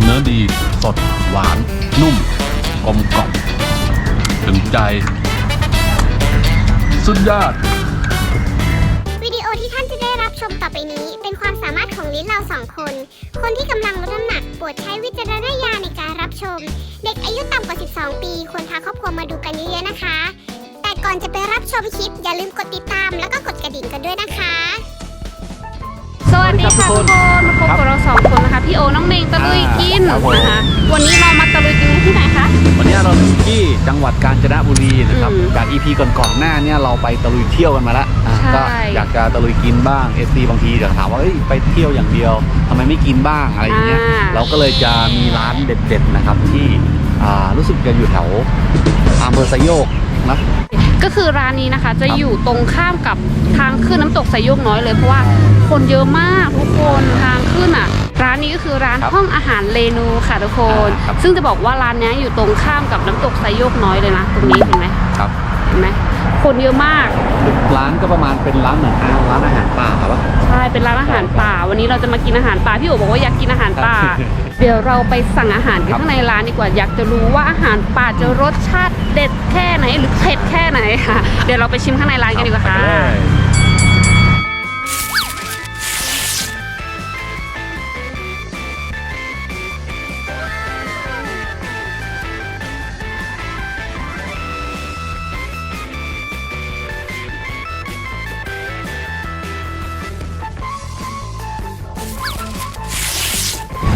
เนื้อดีสดหวาน นุ่ม กลมกล่อมถึงใจ สุดยอด วิดีโอที่ท่านจะได้รับชมต่อไปนี้ เป็นความสามารถของลิ้นเราสองคน คนที่กำลังลดน้ำหนักโปรดใช้วิจารณญาณในการรับชม เด็กอายุต่ำกว่า 12 ปี ควรพาครอบครัวมาดูกันเยอะๆนะคะ แต่ก่อนจะไปรับชมคลิป อย่าลืมกดติดตามแล้วก็กดกระดิ่งกันด้วยนะคะ สวัสดีค่ะทุกคนมาพบกับเราสองคนนะคะ พี่โอ น้องเมงตะลุยกินครับผมนะคะ วันนี้เรามาตะลุยกินที่ไหนคะ วันนี้เราอยู่ที่จังหวัดกาญจนบุรีนะครับอืมจาก EP ก่อนๆหน้าเนี่ยเราไปตะลุยเที่ยวกันมาแล้วอะใช่ก็อยากจะตะลุยกินบ้างเอซีบางทีจะถามว่าเอ้ยไปเที่ยวอย่างเดียวทำไมไม่กินบ้างอะไรอย่างเงี้ยอ่าเราก็เลยจะมีร้านเด็ดๆนะครับที่อ่ารู้สึกจะอยู่แถวอำเภอไซโยกนะก็คือร้านนี้นะคะจะครับอยู่ตรงข้ามกับทางขึ้นน้ำตกไซโยกน้อยเลยเพราะว่า คนเยอะมากทุกคนทางขึ้นอะ ร้านนี้ก็คือร้านครับห้องอาหารเรนูค่ะทุกคนอ่าครับซึ่งจะบอกว่าร้านเนี้ยอยู่ตรงข้ามกับน้ำตกไซโยกน้อยเลยนะตรงนี้เห็นไหมครับเห็นไหมคนเยอะมากร้านก็ประมาณเป็นร้านเหมือนร้านอาหารป่าปะใช่เป็นร้านอาหารป่า วันนี้เราจะมากินอาหารป่าพี่โอบอกว่าอยากกินอาหารป่าครับเดี๋ยวเราไปสั่งอาหารกันครับข้างในร้านดีกว่าอยากจะรู้ว่าอาหารป่าจะรสชาติเด็ดแค่ไหนหรือเผ็ดแค่ไหนค่ะ เดี๋ยวเราไปชิมข้างในร้านกันดีกว่าค่ะ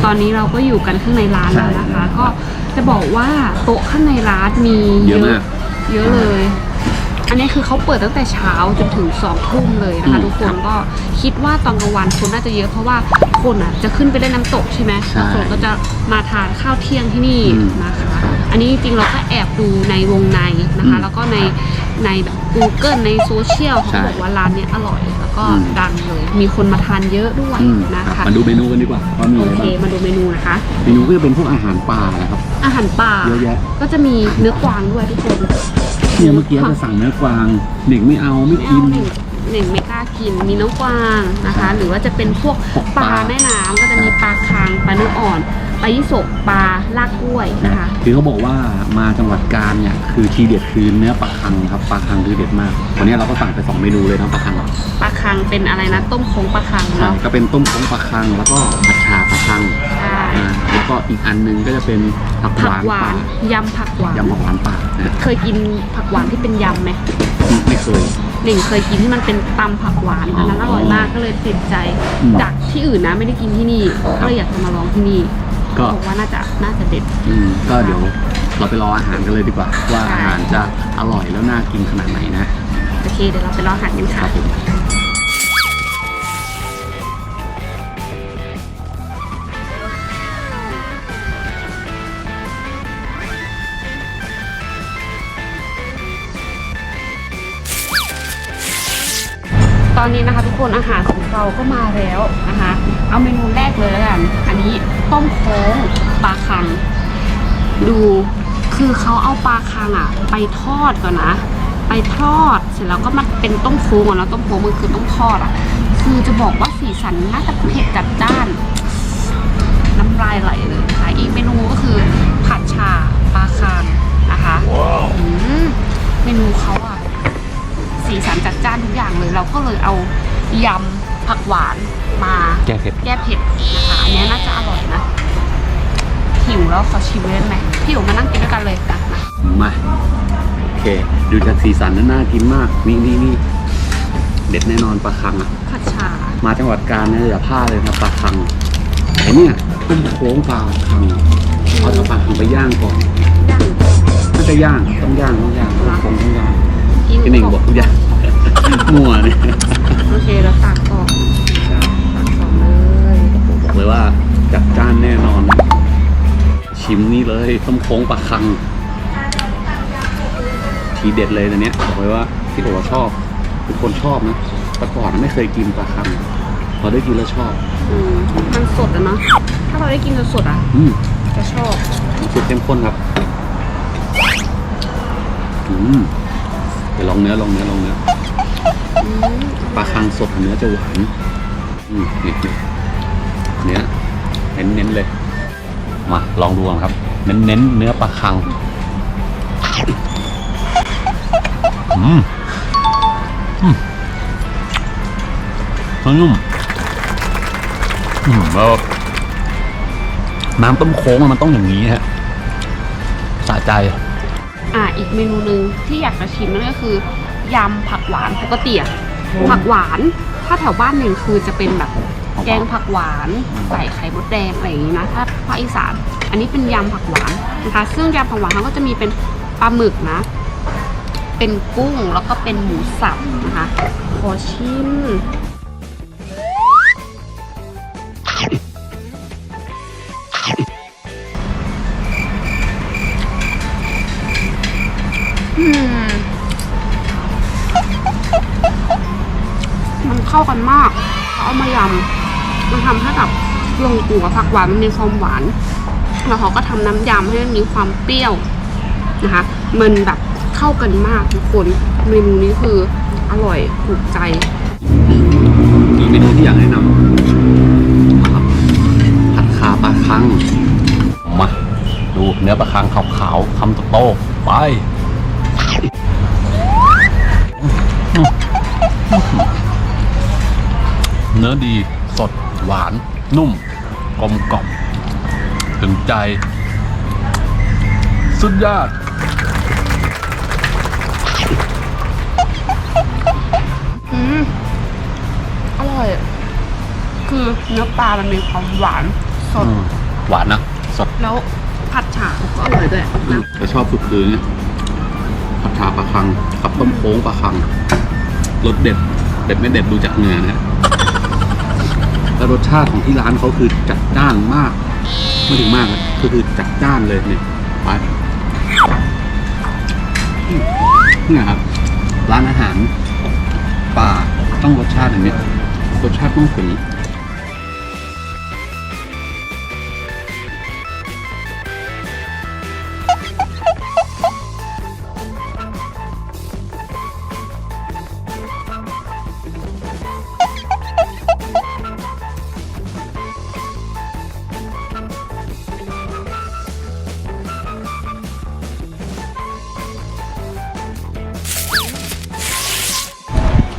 อนนี้เราก็อยู่กันข้างในร้านแล้วนะคะ ก็จะบอกว่าโต๊ะข้างในร้านมีเยอะมากเยอะเลย อันนี้คือเขาเปิดตั้งแต่เช้าจนถึงสองทุ่มเลยนะคะอืมทุกคนก็คิดว่าตอนกลางวันคนน่าจะเยอะเพราะว่าคนอะจะขึ้นไปเล่นน้ำตกใช่ไหมใช่บางส่วนก็จะมาทานข้าวเที่ยงที่นี่อืมนะคะ อันนี้จริงๆเราก็แอบดูในวงในนะคะอืมแล้วก็ใน ในแบบ Google ในโซเชียลเขาใช่บอกว่าร้านเนี้ยอร่อย แล้วก็อืมดังเลย มีคนมาทานเยอะด้วยอืมนะครัคะบมาดูเมนูกันดีกว่าว่ามีโออะไรเคบ้างมาดูเมนูนะคะ เมนูก็จะเป็นพวกอาหารป่านะครับ อาหารป่าเยอะแยะ ก็จะมีเนื้อกวางด้วยทุกคนเนี่ยเมื่อกี้จะสั่งเนื้อกวางเด็กไม่เอาไม่ไม่กิเอานหนึ่งหนึ่งไม่กล้ากินมีเนื้อกวางนะคะ หรือว่าจะเป็นพวกพวกปปลาลา แม่น้ำก็จะมีปลาคางปลาเนื้ออ่อน ปลายี่สกปลาลากกล้วยนะคะ คือเขาบอกว่ามาจังหวัดกาญเนี่ยคือทีเด็ดคือเนื้อปลาคังครับปลาคังคือเด็ดมาก วันนี้เราก็สั่งไปสองเมนูเลยนะปลาคังปลาคางเป็นอะไรนะต้มโค้งปลาคางใช่เนาะก็เป็นต้มของปลาคัง แล้วก็ผัดชาปลาคังใช่อ่าแล้วก็อีกอันหนึงก็จะเป็นผักหผักวานหวาป่านยำผักหวานยำผักหวานป่านะเคยกินผักหวานที่เป็นยำไหมไม่เคย หนึ่งเคยกินที่มันเป็นตำผักหวานอันนั้นอร่อยมากก็เลยติดใจ อืม จากที่อื่นนะไม่ได้กินที่นี่ก็เลยอยากจะมาลองที่นี่ ก็ บอกว่าน่าจะน่าจะเด็ด อืมก็เดี๋ยวเราไปรออาหารกันเลยดีกว่า ว่าใช่ อาหารจะอร่อยแล้วน่ากินขนาดไหนนะโอเคเดี๋ยวเราไปรออาหารกันคค่ะ รับผม ตอนนี้นะคะ ทุกคนอาหารของเราก็มาแล้วนะคะ เอาเมนูแรกเลยแล้วกัน อันนี้ต้มโค้งปลาคัง ดูคือเขาเอาปลาคังอะไปทอดก่อนนะ ไปทอดเสร็จแล้วก็มาเป็นต้มโค้งอะแล้วต้มโค้งมันคือต้องทอดอะคือจะบอกว่าสีสันน่าจะเผ็ดจัดจ้าน น้ำลายไหลเลยค่ะอีกเมนูก็คือผัดชาปลาคังนะคะอืมเมนูเขาอะ สีสันจัดจ้านทุกอย่างเลย เราก็เลยเอายำผักหวานมาแก้เผ็ดแก้เผ็ดนะคะอันนี้น่าจะอร่อยนะหิวแล้วขอชิมได้ไหมพี่อยู่มานั่งกินด้วยกันเลยนะมามาโอเค ดูจากสีสันนั้นน่ากินมากนี่นี่นี่เด็ดแน่นอนปลาคังอะผัดชา มาจังหวัดกาญเนี่ยอย่าพลาดเลยนะปลาคังไอ้เนี่ยต้มโค้งปลาคังเอาจะปลาคังไปย่างก่อนย่างถ้าจะย่างต้องย่างต้องย่างต้มโค้งต้องย่างกิน พี่หนึ่งบอกย่างมั่วเนี่ยโอเคแล้วตักก่อนตักก่อนเลยบอกเลยว่าจัดจ้านแน่นอน ชิมนี่เลยต้มโค้งปลาคัง ทีเด็ดเลยนะเนี้ยบอกเลยว่าพี่บอกว่าชอบทุกคนชอบนะแต่ก่อนไม่เคยกินปลาคังพอได้กินแล้วชอบอืมมันสดอะเนาะถ้าเราได้กินสดๆอะอืมจะชอบสุดเข้มข้นครับ อืมเดี๋ยวลองเนื้อลองเนื้อลองเนื้ออืมปลาคังสดเนื้อจะหวานอืมนี่นี่เนี้ยเน้นๆเลย มาลองดูกันครับ เน้นเน้นๆเนื้อปลาคังอืมอืมเนื้อนุ่มอืมแล้วน้ำต้มโค้งอะมันต้องอย่างนี้ฮะสะใจ อ่าอีกเมนูหนึ่งที่อยากจะชิมนั่นก็คือยำผักหวานปกติอะผักหวาน ถ้าแถวบ้านหนึ่งคือจะเป็นแบบแกงผักหวานใส่ไข่มดแดงอะไรอย่างนี้นะถ้าภาคอีสานอันนี้เป็นยำผักหวานนะคะซึ่งยำผักหวานเขาก็จะมีเป็นปลาหมึกนะ เป็นกุ้งแล้วก็เป็นหมูสับนะคะขอชิมากันมากเขาเอามายำมันทำให้แบบลงตัวผักหวานมันมีความหวาน แล้วเขาก็ทำน้ำยำให้มันมีความเปรี้ยวนะคะ มันแบบเข้ากันมากทุกคนเมนูนี้คืออร่อยถูกใจอีกเมนูที่อยากแนะนำครับผัดขาปลาคังมาดูเนื้อปลาคังขาวๆคำโตๆไป เนื้อดีสดหวาน นุ่ม กลมกล่อมถึงใจ สุดยอดอืมอร่อย คือเนื้อปลามันมีความหวานสดอืมหวานนะ สด แล้วผัดฉ่าก็อร่อยด้วยนะแต่ชอบสุดคือเนี่ยผัดชาปลาคัง กับต้มโค้งปลาคังรสเด็ด เด็ดไม่เด็ดดูจากเนื้อนะฮะ แล้วรสชาติของที่ร้านเขาคือจัดจ้านมากไม่ถึงมากนะก็คือจัดจ้านเลยเนี่ยไปอืมเนี่ยครับ ร้านอาหารป่าต้องรสชาติอย่างนี้รสชาติต้องถึง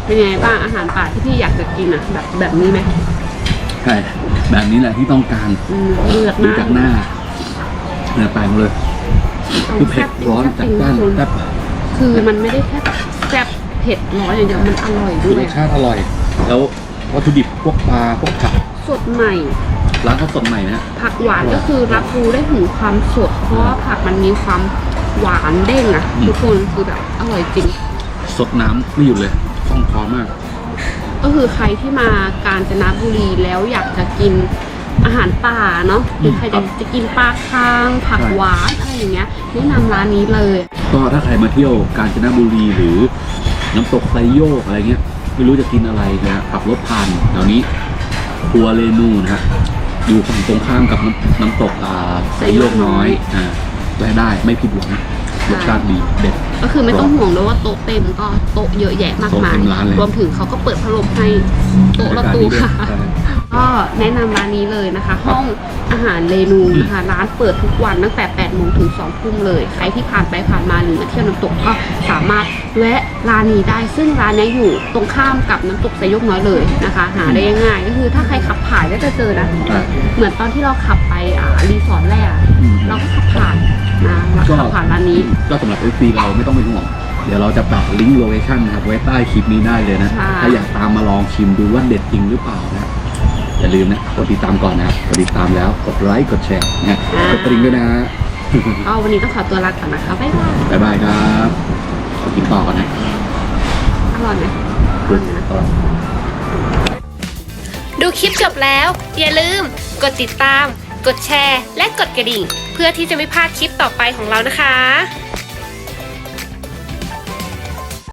เป็นไงบ้างอาหารป่าที่พี่อยากจะกินอะแบบแบบนี้ไหมใช่แบบนี้แหละที่ต้องการอืมเลือดดูมากจากหน้าเนื้อแปลงเลย คือเผ็ดร้อนจัดจ้านแซ่บคือมันไม่ได้แค่แซ่บเผ็ดร้อนอย่างเดียวมันอร่อยคือด้วรยสชาติอร่อย แล้ววัตถุดิบพวกปลาพวกผักสดใหม่ ร้านเขาสดใหม่นะผักหวานก็คือรับรู้ได้ถึงความสดเพราะว่าผักมันมีความหวานเด้งอะ อืม ทุกคนคือแบบอร่อยจริง สดน้ำไม่หยุดเลย คล่องคอมาก ก็คือใครที่มากาญจนบุรีแล้วอยากจะกินอาหารป่าเนาะหรือใครครัจะบจะกินปลาคางผักใช่หวานอะไรอย่างเงี้ยแนะนำร้านนี้เลย ก็ถ้าใครมาเที่ยวกาญจนบุรีหรือน้ำตกไซโยกอะไรเงี้ยไม่รู้จะกินอะไรนะขับรถผ่านแถวนี้ทัวร์เรนูนะฮะอยู่ฝั่งตรงข้ามกับน้ำน้ำตกอ่าไซโยกน้อยอ่าแวะได้ไม่ผิดหวังรสชาติดีเด็ด ก็คือไม่ต้องห่วงเลยว่าโต๊ะเต็มก็โต๊ะเยอะแยะมากมาย โต๊ะเต็มร้านเลย รวมถึงเขาก็เปิดพัดลมให้โต๊ะละตัวค่ะ ใช่ ก็แนะนำร้านนี้เลยนะคะ ห้องอาหารเรนูนะคะ ร้านเปิดทุกวันตั้งแต่8โมงถึง2ทุ่มเลย ใครที่ผ่านไปผ่านมาหรือมาเที่ยวน้ำตกก็สามารถแวะร้านนี้ได้ ซึ่งร้านนี้อยู่ตรงข้ามกับน้ำตกไซยกน้อยเลยนะคะ หาได้ง่ายๆก็คือถ้าใครขับผ่านก็จะเจอนะอะเหมือนตอนที่เราขับไปอ่ารีสอร์ทแรกอะอืม เราก็ขับผ่านนะเราขับผ่านร้านนี้ ก็สำหรับ FC เราไม่ต้องเป็นห่วง เดี๋ยวเราจะแปะลิงก์โลเคชั่นนะครับไว้ใต้คลิปนี้ได้เลยนะใช่ถ้าอยากตามมาลองชิมดูว่าเด็ดจริงหรือเปล่านะ อย่าลืมนะกดติดตามก่อนนะครับกดติดตามแล้วกดไลค์กดแชร์นะกดกระดิ่งด้วยนะก็วันนี้ต้องขอตัวลาก่อนนะคะบ๊ายบายบ๊ายบายครับขอกินต่อก่อนนะอร่อยไหมอร่อยนะ อร่อย ดูคลิปจบแล้ว อย่าลืม กดติดตาม กดแชร์ และกดกระดิ่งเพื่อที่จะไม่พลาดคลิปต่อไปของเรานะคะ